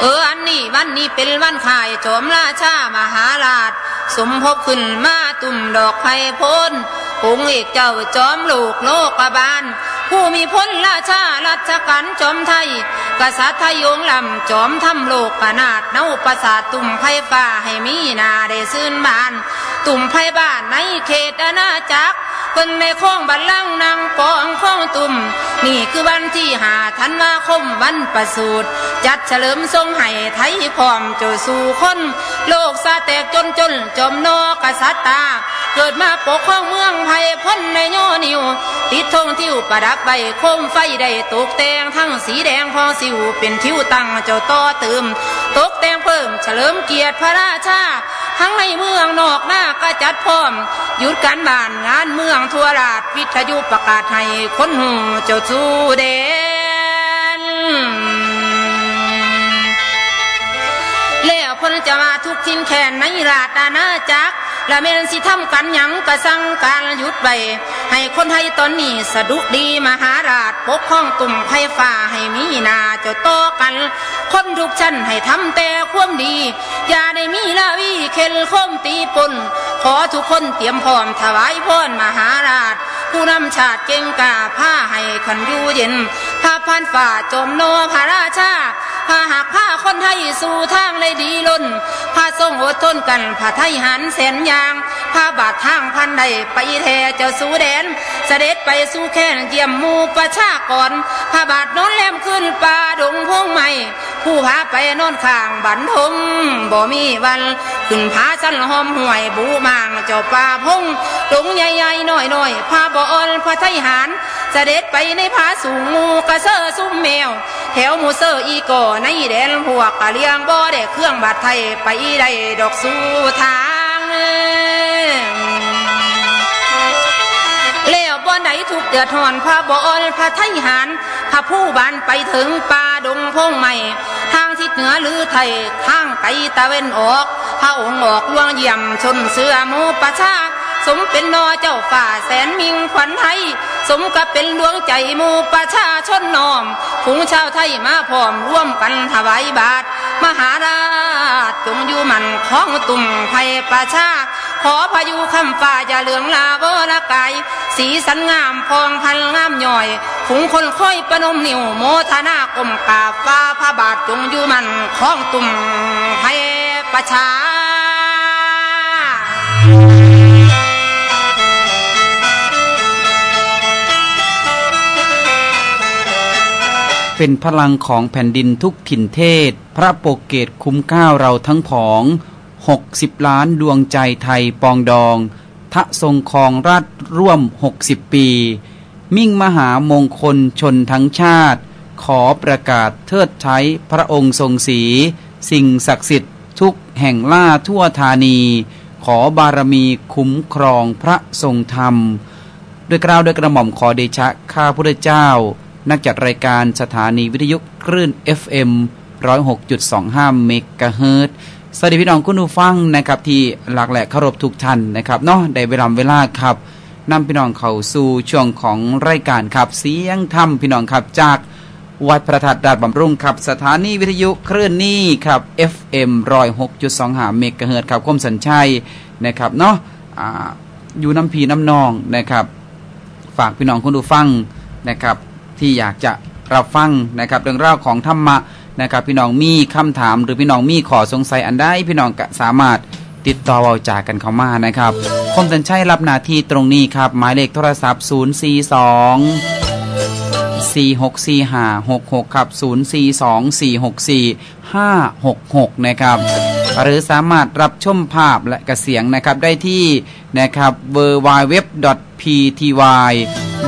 เอออันนี้วันนี้เป็นวันขายจอมราชามหาราช สมภพขึ้นมาตุ่มดอกไผ่พ้นปุงเอกเจ้าจอมลูกโลกบาล ผู้มีพ้นราชารัชกันจอมไทย กษัตริย์ทยงลำจอมทำโลกขนาดเนาประสาตุ่มไผ่ฟ้าให้มีนาได้ซื่นบาน ตุ่มไผ่บ้านในเขตอาณาจักรเพิ่นในข้องบัลลังนางปองข้องตุ่มนี่คือวันที่หาธันวาคมวันประสูติจัดเฉลิมทรงให้ไทยพร้อมโจสู่คน โลกซาแตกจนจนจอมนอกษัตริย์ตา เกิดมาปกครองเมืองไผ่พ้นในโยนิว ติดธงทิวประดับใบโคมไฟได้ตกแต่งทั้งสีแดงพอสิว เป็นทิวตั้งเจ้าต่อเติม ตกแต่งเพิ่มเฉลิมเกียรติพระราชา ทั้งในเมืองนอกหน้าก็จัดพร้อม หยุดการบ้านงานเมืองทั่วราชวิทยุประกาศให้คนหูเจ้าสู้เดนแล้วคนจะมาทุกทินแขนในราชอาณาจักร และเมนสิทำกันหยังกระสังการหยุดไปให้คนไทยตอนนี้สะดุดีมหาราชปกครองตุ่มไผ่ฟ้าให้มีนาเจ้าโตกัน คนทุกชั้นให้ทำแต่ความดี อย่าได้มีลาวีเข็นคมตีปนขอทุกคนเตรียมพร้อมถวายพรมหาราช ผู้นำชาติเก่งกาผ้าให้ขันยูเย็นพาพันฝ่าจมโนพระราชา พาหักผ้าคนไทยสู่ทางเลยดีล้นพาทรงอดทนกันพาไทยหันแสนยางพาบาดทางพันใดไปแทเจ้าสู่แดน เสด็จไปสู่แค่นเยี่ยมมูประชากรพาบาดนอนแลมขึ้นป่าดงพงใหม่ ผู้พาไปนอนข้างบันทงบ่มีวัน ขึ้นผาสั้นหอมห่วยบูมางเจ้าป่าพงดงใหญ่ๆน้อยๆพาบ่ออนพระไทยหารเสด็จไปในผาสูงมูกระเซอซุ้มแมว แถวมูเซออีก่อในแดนพวกกะเลียงบ่ได้เครื่องบาดไทยไปได้ดอกสู่ทางแล้วบ่ไหนทุกเดือดหอนพระบอนพระไทยหารพระผู้บานไปถึงป่าดงพงใหม่ ทางทิศเหนือหรือไทยทางไตตะเวนออก พระองค์ออกลวงเยี่ยมชนเสือมูประชาสมเป็นนอเจ้าฝ่าแสนมิงขวัญไทย สมกับเป็นดวงใจมูประชาชนน้อมฝูงชาวไทยมาพร้อมร่วมกันถวายบาตรมหาราชจงอยู่มันของตุ่มไผ่ประชา ขอพายุคำฟ้าอย่าเหลืองลาเวละกายสีสันงามพองพันงามย่อยฝูงคนค่อยประนมนิ้วโมทนากลมกาฟ้าพระบาทจงอยู่มันของตุ่มไผ่ประชา เป็นพลังของแผ่นดินทุกถิ่นเทศ พระโปกเกตคุ้มก้าวเราทั้งผอง 60 ล้านดวงใจไทยปองดอง ทะทรงครองราชร่วม 60 ปี มิ่งมหามงคลชนทั้งชาติ ขอประกาศเทิดใช้พระองค์ทรงศีสิ่งศักดิ์สิทธิ์ทุกแห่งล่าทั่วธานี ขอบารมีคุ้มครองพระทรงธรรม ด้วยกล่าวด้วยกระหม่อมขอเดชะข้าพุทธเจ้า นักจัดรายการสถานีวิทยุคลื่น FM 106.25เมกะเฮิรตซ์สวัสดีพี่น้องคุณผู้ฟังนะครับที่หลากแหลกเคารพทุกท่านนะครับเนาะได้เวลาเวลาครับนำพี่น้องเข้าสู่ช่วงของรายการครับเสียงธรรมพี่น้องครับจากวัดพระธาตุดาดบำรุงครับสถานีวิทยุคลื่นนี้ครับ FM 106.25เมกะเฮิรตซ์ครับคมสัญชัยนะครับเนาะอ่าอยู่น้ำพีน้ำนองนะครับ ฝากพี่น้องคุณผู้ฟังนะครับ ที่อยากจะรับฟังนะครับเรื่องราวของธรรมะนะครับ พี่น้องมีคำถาม หรือพี่น้องมีขอสงสัยอันใดพี่น้องก็สามารถติดต่อเอาจากกันเข้ามานะครับคมสัญชัยรับหน้าที่ตรงนี้ครับ หมายเลขโทรศัพท์ 042 464566ครับ042 464 566นะครับหรือสามารถรับชมภาพและกระเสียงนะครับได้ที่นะครับ w w w p t y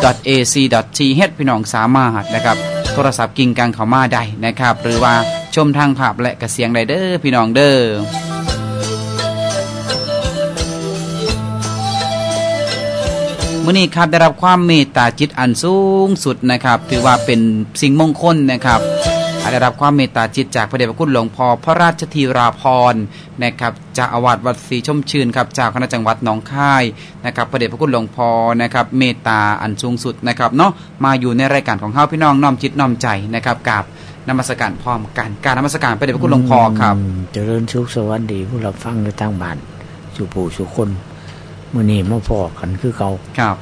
a c t h พี่น้องสามารถนะครับ โทรศัพท์กิ่งกลางเขามาได้นะครับ หรือว่าชมทางภาพและกระเสียงได้เด้อพี่น้องเด้อมื่อนี้ครับได้รับความเมตตาจิตอันสูงสุดนะครับ ถือว่าเป็นสิ่งมงคลนะครับ ได้รับความเมตตาจิตจากพระเดชพระคุณหลวงพ่อพระราชธีราพรนะครับจากอาวาสวัดศรีชมชื่นครับจากคณะจังหวัดหนองคายนะครับพระเดชพระคุณหลวงพ่อนะครับเมตตาอันสูงสุดนะครับเนาะมาอยู่ในรายการของเฮาพี่น้องน้อมจิตน้อมใจนะครับกับนมัสการพร้อมกันการนมัสการพระเดชพระคุณหลวงพ่อครับมเจริญสุขสวัสดีผู้รับฟังในทางบ้านสุผู้สุคนมื้อนี้มาพอกันคือเขาครับ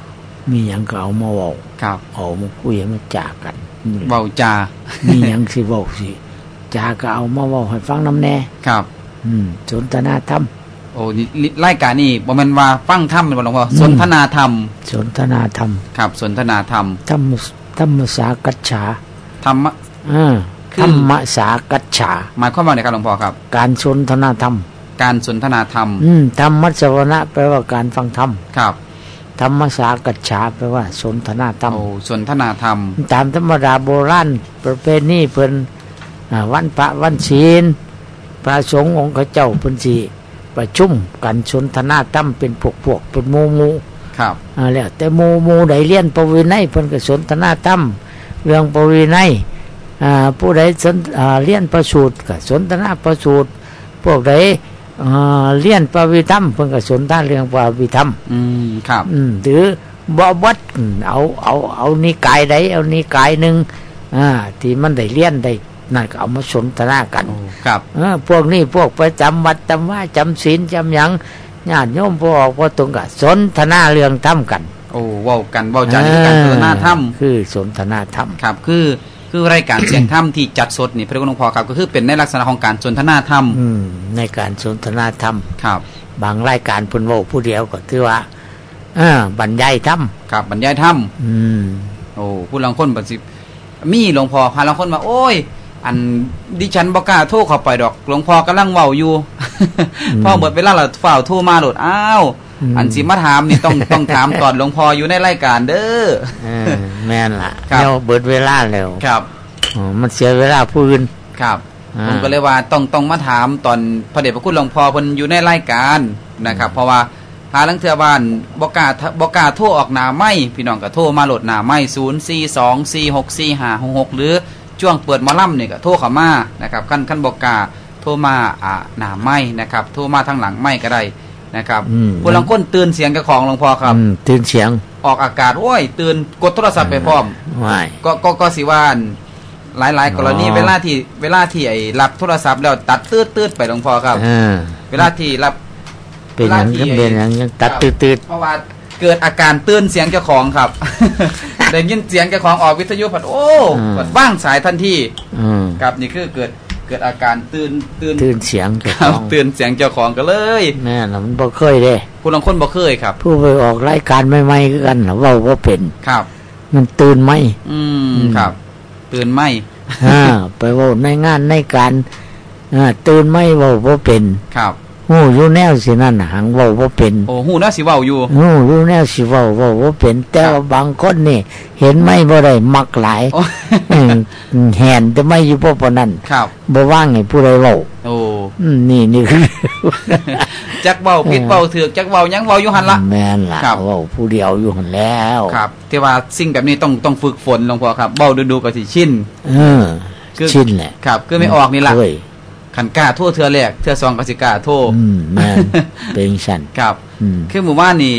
มีหยังก็เอามาเว้าครับเอามาคุยมาจากกันเบาจา มีหยังสิเว้าสิจาก็เอามาเว้าให้ฟังนำแน่ครับ อืมสนทนาธรรมโอ้นี่รายการนี่บ่แม่นว่าฟังธรรมเป็นบ่หลวงพ่อสนทนาธรรม สนทนาธรรม ครับสนทนาธรรมธรรมธรรมสากัจฉาธรรมะอ่าคือธรรมสากัจฉาหมายความว่าไงครับหลวงพ่อครับ การสนทนาธรรม การสนทนาธรรม อืมธรรมสวนะแปลว่าการฟังธรรม ครับ ธรรมสากัจฉาแปลว่า สนทนาธรรมโอ้สนทนาธรรม ตามธรรมดาโบราณประเพณีเพิ่นอ่าวันพระวันศีลพระสงฆ์องค์เจ้าเพิ่นสิประชุมกันสนทนาธรรมเป็นพวกพวกๆเป็นหมู่หมู่ครับอ่าแล้วแต่หมู่หมู่ใดเรียนประวินัยเพิ่นก็สนทนาธรรมเรื่องประวินัยอ่าผู้ใดสนอ่าเรียนประสูตรก็สนทนาประสูตรพวกใดอ่า เรียนประวิธรรมเพิ่นก็สนทนาเรื่องประวิธรรมอืมครับ อืมหรือบ่วัดอืมเอาเอาเอานิกายใดเอานิกายหนึ่งอ่าที่มันได้เรียนได้นั่นก็เอามาสนทนากันโอ้ครับเออพวกนี้พวกประจำวัดจำว่าจำศีลจำหยังญาติโยมพวกออกพวกตรงกับสนทนาเรื่องธรรมกัน โอ้เว้ากันเว้าจานี่คือการสนทนาธรรมคือสนทนาธรรมครับคือ คือรายการเสียงธรรมที่จัดสดนี่พระคุณหลวงพ่อครับ ก็คือเป็นในลักษณะของการสนทนาธรรมอืมในการสนทนาธรรมครับ บางรายการเพุ่นเว่าผู้เดียวก็ถือว่าเออบรรยายธรรมครับบรรยายธรรมอืมโอ้ผู้ลังคนบัดสิมีหลวงพ่อพาลังคนมาโอ้ย อันดิฉันบ่กล้าโทรเข้าไปดอกหลวงพ่อกำลังเว้าอยู่พอหมดเวลาแล้วฝ่าวโทรมาโหลดอ้าว อันสิมาถามนี่ต้องต้องถามตอนหลวงพ่ออยู่ในรายการเด้อเออแม่นละครับแล้วเบิดเวลาแล้วครับอ๋อมันเสียเวลาผู้อื่นครับอ่าผมก็เลยว่าต้องต้องมาถามตอนพระเดชพระคุณหลวงพ่อเพิ่นอยู่ในรายการนะครับ เพราะว่าหาลังเทือบ้านบกล้าบกล้าโทรออกหนาไม่ พี่น้องก็โทรมาโหลดหนาไม่ศูนย์สี่สองสี่หกสี่ห้าหกหกหรือช่วงเปิดหมอลำเนี่ยก็โทรเข้ามานะครับขั้นขั้นบกล้าโทรมาอ่าหนาไม่นะครับ โทรมาทางหลังไม่ก็ได้ นะครับอืมผู้ลังคนตื่นเสียงเจ้าของหลวงพ่อครับอืมตื่นเสียงออกอากาศโอ้ย ตื่นกดโทรศัพท์ไปพร้อมว่ายก็ก็ก็สิว่าอันหลายหลายๆกรณีอ๋อเวลาที่เวลาที่ไอ้รับโทรศัพท์แล้วตัดตืดตืดไปหลวงพ่อครับเออเวลาที่รับเป็นอย่างเวลาที่ยังเป็นอย่างยังตัดครับตืดตืดเพราะว่าเกิดอาการตื่นเสียงเจ้าของครับได้ยินเสียงเจ้าของออกวิทยุผัดโอ้กดว่างสายทันทีอืมครับนี่คือเกิด เกิดอาการตื่นตื่นตื่นเสียงเจ้าครัขบองตื่นเสียงเจ้าของก็เลยแม่น่ะมันบ่เคยเด้ผู้ลางคนบ่เคยครับ ผู้ไปออกรายการใหม่ๆคือกันน่ะเว้าบ่เป็นครับ มันตื่นไหมอืมอืมครับ ตื่นไหมอ่าไปเว้าในงานในการอ่าตื่นไหมเว้าบ่เป็นครับ ฮู้อยู่แนวสินั่นน่ะหังเว้าบ่เป็นโอ้หูน่าสิเว้าอยู่ฮู้อยู่แนวสิเว้าเว้าบ่เป็น แต่ว่าบางคนนี่ เห็นไหมบ่ได้มักหลายโอ้อืมแหนแต่ไม่อยู่บ่ปานนั้นครับบ่ว่างให้ผู้ใดเว้าโอ้อืมนี่นี่คือจักเว้าผิดเว้าถือกจักเว้าหยังเว้าอยู่หันละแม่นล่ะครับเว้าผู้เดียวอยู่หั่นแล้วครับที่ว่าสิ่งแบบนี้ต้องต้องฝึกฝนหลวงพ่อครับเบ้าดูๆก็สิชินเออคือชินแหละครับคือไม่ออกนี่ล่ะเอ้ย ขันกล้าโทษเทือแรกเทือสองก็สิกล้าโทษอืมแม่นเป็นฉันครับอืมคือหมู่บ้านนี่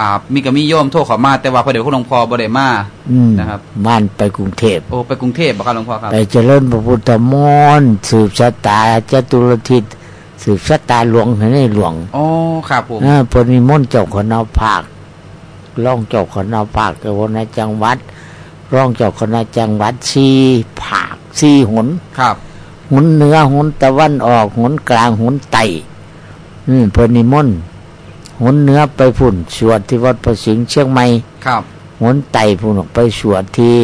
อ่ามีก็มีโยมโทษเขามา แต่ว่าพระเดชพระหลวงพ่อบ่ได้มาอืมนะครับบ้านไปกรุงเทพโอ้ไปกรุงเทพบ่ครับหลวงพ่อครับไปเจริญพระพุทธมนต์สืบชะตาจตุรทิศสืบชะตาหลวงให้ในหลวงอ๋อครับผมเออเพนนิมนต์เจ้าคณะภาคร่องเจ้าคณะภาคเจ้าคณะจังหวัดร่องเจ้าคณะจังหวัดสี่ภาคสี่หนครับ หนเหนือหนตะวันออกหนกลางหนไตอืมเพนนิมนต์หนเหนือไปพุ่นสวดที่วัดประสิงห์เชียงใหม่ครับหนไตพุ่นออกไปสวดที่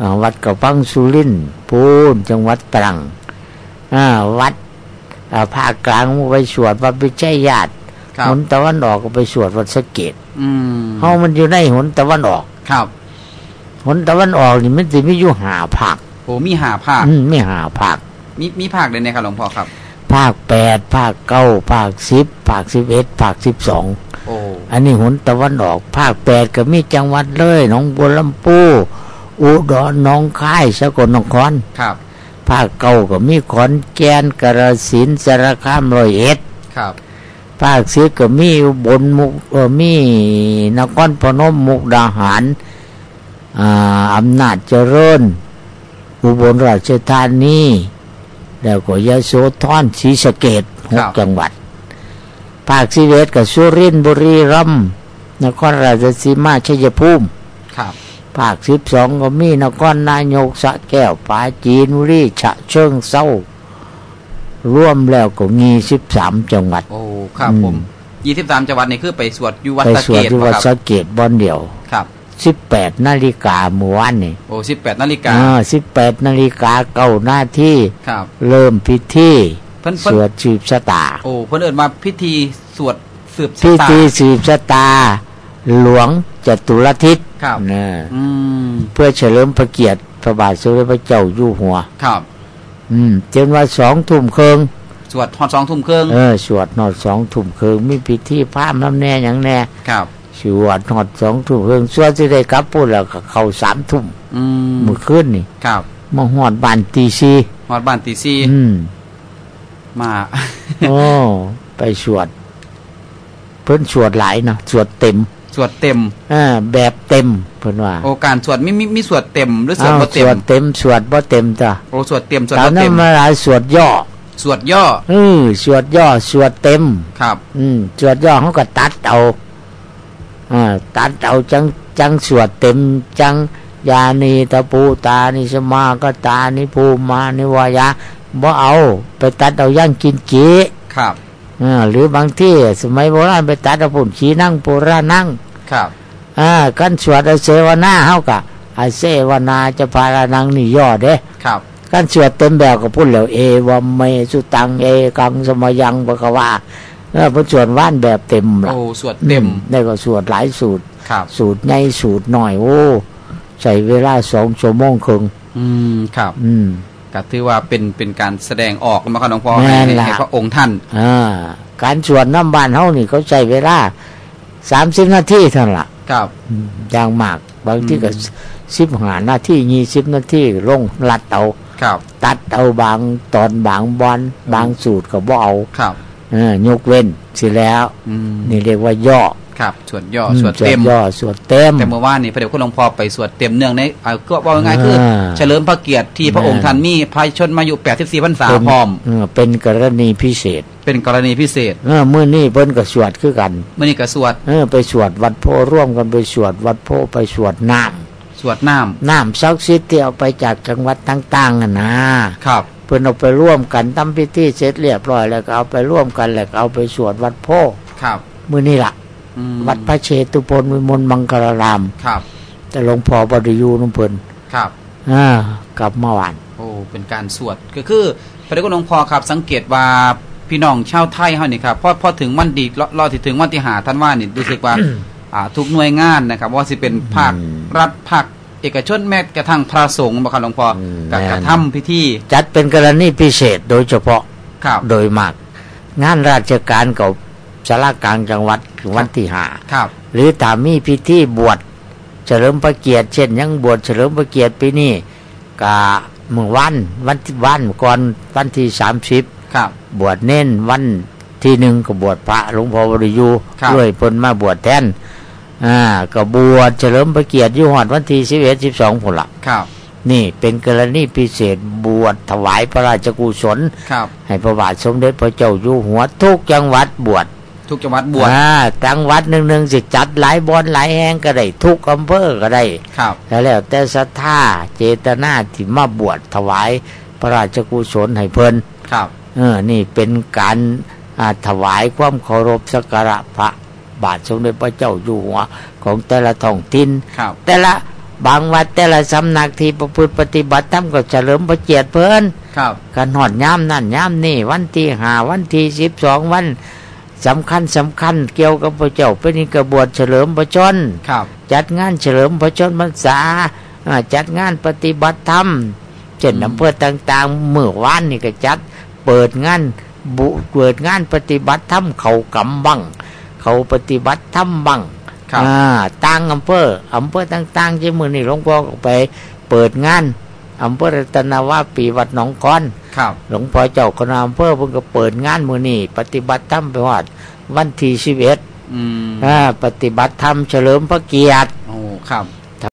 อ่าวัดกระพังสุรินทร์พูนจังหวัดตรังอ่าวัดอ่าภาคกลางไปสวดวัดพิชัยญาติครับหนตะวันออกก็ไปสวดวัดสะเกดอืมเฮามันอยู่ในหนตะวันออกครับหนตะวันออกนี่มันสิมีอยู่หาภาคโอ้มีหาภาคอืมไม่หาภาค มีมีภาคเลยนะครับหลวงพ่อครับ ภาคแปดภาคเก้าภาคสิบภาคสิบเอ็ดภาคสิบสองโอ้อันนี้หนตะวันออก ภาคแปดก็มีจังหวัดเลยหนองบัวลำพูอุดรหนองคายสกลนครครับ ภาคเก้าก็มีขอนแก่นกระสินธุ์สารคามร้อยเอ็ดครับ ภาคสิบก็มีอุบลมุกเออมีนครพนมมุกดาหารอ่าอำนาจเจริญ อุบลราชธานี แล้วก็ยโสธรศรีสะเกดหกจังหวัด ภาคสิเวตกับสุรินทร์บุรีรัมย์นครราชสีมาชัยภูมิครับภาคสิบสองก็มีนครนายกสระแก้วปราจีนบุรีฉะเชิงเศร้ารวมแล้วก็มีสิบสามจังหวัด โอ้ ครับอืมผมยี่สิบสามจังหวัดนี่คือไปสวดอยู่วัดไปสะสวเกดดที่บ่วัดคสะรับเกดบอนเดียวครับ สิบแปดนาฬิกาเมื่อวานนี่โอ้สิบแปดนาฬิกาอ่าสิบแปดนาฬิกาเก้าหน้าที่ครับเริ่มพิธีเพิ่นสเพิ่นวดสืบชะตา โอ้เพิ่นเอิ้นมาพิธีสวดสืบชะพิตา ธีสืบชะตา หลวงจตุรทิศครับ นะอืมเพื่อเฉลิมพระเกียรติพระบาทสมเด็จพระเจ้าอยู่หัว ครับ อืมจนว่าสองทุ่มครึ่งสวดฮอดสองทุ่มครึ่งเออสวดนอดสองทุ่มครึ่งมีพิธีพราหมณ์น้ำแน่อย่างแน่ ครับ สวดนอดสองทุ่มครึ่งสวดสิได้กลับพูดแล้วก็เข้าสามทุ่มอืมเมื่อคืนนี่ ครับมาหอดบ้านตีสี่ฮอดบ้านตีสี่อืมมาโอ้ไปสวด เพิ่นสวดหลายเนาะสวดเต็มสวดเต็มอ่าแบบเต็มเพิ่นว่า โอการสวดมีมีมีสวดเต็มหรือสวดอ้าวบ่สเต็มวดเต็มสวดบ่เต็มจ้ะโอ้สวดเต็มสวดตามบ่นั้เต็นมมาหลายสวดย่อสวดย่อเออสวดย่อสวดเต็ม ครับ อืมสวดย่อเขาก็ตัดเอาอ่า ตัดเอาจังจังสวดเต็มจังยานีตะปูตานิสมาก็ตานิภูมานิวายาบ่เอา ไปตัดเอาย่างกินจีครับอ่าหรือบางที่สมัยโบราณไปตัดเอาปุ่นขีนั่งโบราณนั่งครับอ่ากันสวดอาเสวนาเฮาก็อาเสวนาจะพารานังนี่ย่อเด้ครับกันสวดเต็มแบบก็พูดแล้วเอวัมเมสุตังเอกังสมยังบกวา เออพอสวดว่านแบบเต็มล่ะโอ้สวดเต็มอืได้ก็สวดหลายสูตรครับสูตรใหญ่สูตรหน่อยโอ้ใช้เวลาสองชั่วโมงครึ่งอืมครับ อืมก็ถือว่าเป็นเป็นการแสดงออกมาครับหลวงพ่อแม่ให้นให้ล่ะให้พระองค์ท่านอ่าการสวดน้ำบานเฮานี่เขาใช้เวลาสามสิบนาทีเท่านั้นล่ะครับอืมอย่างมากบางที่ก็อืมสิบห้านาทียี่สิบนาทีลงลัดเอาครับ ตัดเอาบางตอนบางบอลบางสูตรก็บ่เอาครับเออ ยกเว้นสิแล้วอืมนี่เรียกว่าย่อครับสวดย่ออสวดเต็มย่อสวดเต็มแต่เมื่อวานนี่พระเดชคุณหลวงพ่อไปสวดเต็มเนื่องในอ่าก็ว่าง่ายๆคืออ่าเฉลิมพระเกียรติที่พระองค์แม่นท่านมีพระชนมายุ84พรรษาเป็นพร้อมเออเป็นกรณีพิเศษ เป็นกรณีพิเศษเออมื้อนี้เพิ่นก็สวดคือกันเมื่อนี้ก็สวดเออไปสวดวัดโพร่วมกันไปสวดวัดโพไปสวดน้ำสวดน้ำน้ำศักดิ์สิทธิ์ที่เอาไปจากจังหวัดต่างๆน่ะนะครับ เพิ่นเอาไปร่วมกันทำพิธีเสร็จเรียบร้อยแล้วก็เอาไปร่วมกันแล้วก็เอาไปสวดวัดโพครับ มื้อนี้ล่ะอืมวัดพระเชตุพนวิมลมังคลารามครับ แต่หลวงพ่อบไดิยูน้ำเพิ่นครับอ่ากลับมาหวานโอ้เป็นการสวดก็คือพระเดชคุณหลวงพ่อครับ สังเกตว่าพี่น้องชาวไทยเฮานี่ครับพอพอถึงวันดีรอรอที่ถึงวันที่หาท่านว่านี่รู้สึกว่าอ่าทุกหน่วยงานนะครับ ว่าสิเป็นภาคอืมรัฐภาค เอกชนแม้กระทั่งพระสงฆ์บ่ครับหลวงพ่ออมกับแม่นกระทำพิธีจัดเป็นกรณีพิเศษโดยเฉพาะครับโดยมาก งานราชการกับสารากลางจังหวัดวันที่หาครับหรือตามมีพิธีบวชเฉลิมพระเกียรติเช่น ยังบวชเฉลิมพระเกียรติปีนี้กะเมื่อวันวันที่วันก่อนวันที่สามสิบครับบวชเน้นวันที่หนึ่งก็บวชพระหลวงพ่อวริยูครับด้วยเพนมาบวชแทน อ่าก็บวชเฉลิมพระเกียรติอยุหอดวันที่สิบเอ็ดสิบสองผลละครับ นี่เป็นกรณีพิเศษบวชถวายพระราชกุศลครับ ให้พระบาทสมเด็จพระเจ้าอยู่หัวทุกจังหวัดบวชทุกจังหวัดบวชอ่าจังหวัดหนึ่งหนึ่งสิจัดหลายบอนหลายแห่งก็ได้ทุกอำเภอก็ได้ ครับแล้วแล้วแต่ศรัทธาเจตนาที่มาบวชถวายพระราชกุศลให้เพิ่นครับ เออ นี่เป็นการอ่าถวายความเคารพสักการะพระ บาทสมเด็จพระเจ้าอยู่หัวของแต่ละท้องถิ่นครับแต่ละบางวัดแต่ละสำนักที่ประพฤติปฏิบัติธรรมก็เฉลิมพระเกียรติเพิ่นครับกันหอดย้ำนั่นย้ำนี่ วันที่หาวันที่สิบสองวันสำคัญสำคัญเกี่ยวกับพระเจ้าเป็นนิกบวชเฉลิมพระชนครับจัดงานเฉลิมพระชนมพรรษาอ่าจัดงานปฏิบัติธรรมเช่นอำเภอต่างๆเมื่อวานนี่ก็จัด เปิดงานบุเปิดงานปฏิบัติธรรมเขากำบัง เขาปฏิบัติธรรมบังครับอ่าต่างอำเภออำเภอต่างๆที่มือนี่หลวงพ่อก็ไปเปิดงานอำเภอรัตนาวาปีวัดหนองก้อนครับ หลวงพ่อเจ้าคณะอำเภอเพิ่งก็เปิดงานมือนี่ปฏิบัติธรรมไปวัดวันที่สิบเอ็ดอืมอ่าปฏิบัติธรรมเฉลิมพระเกียรติโอ้ครับ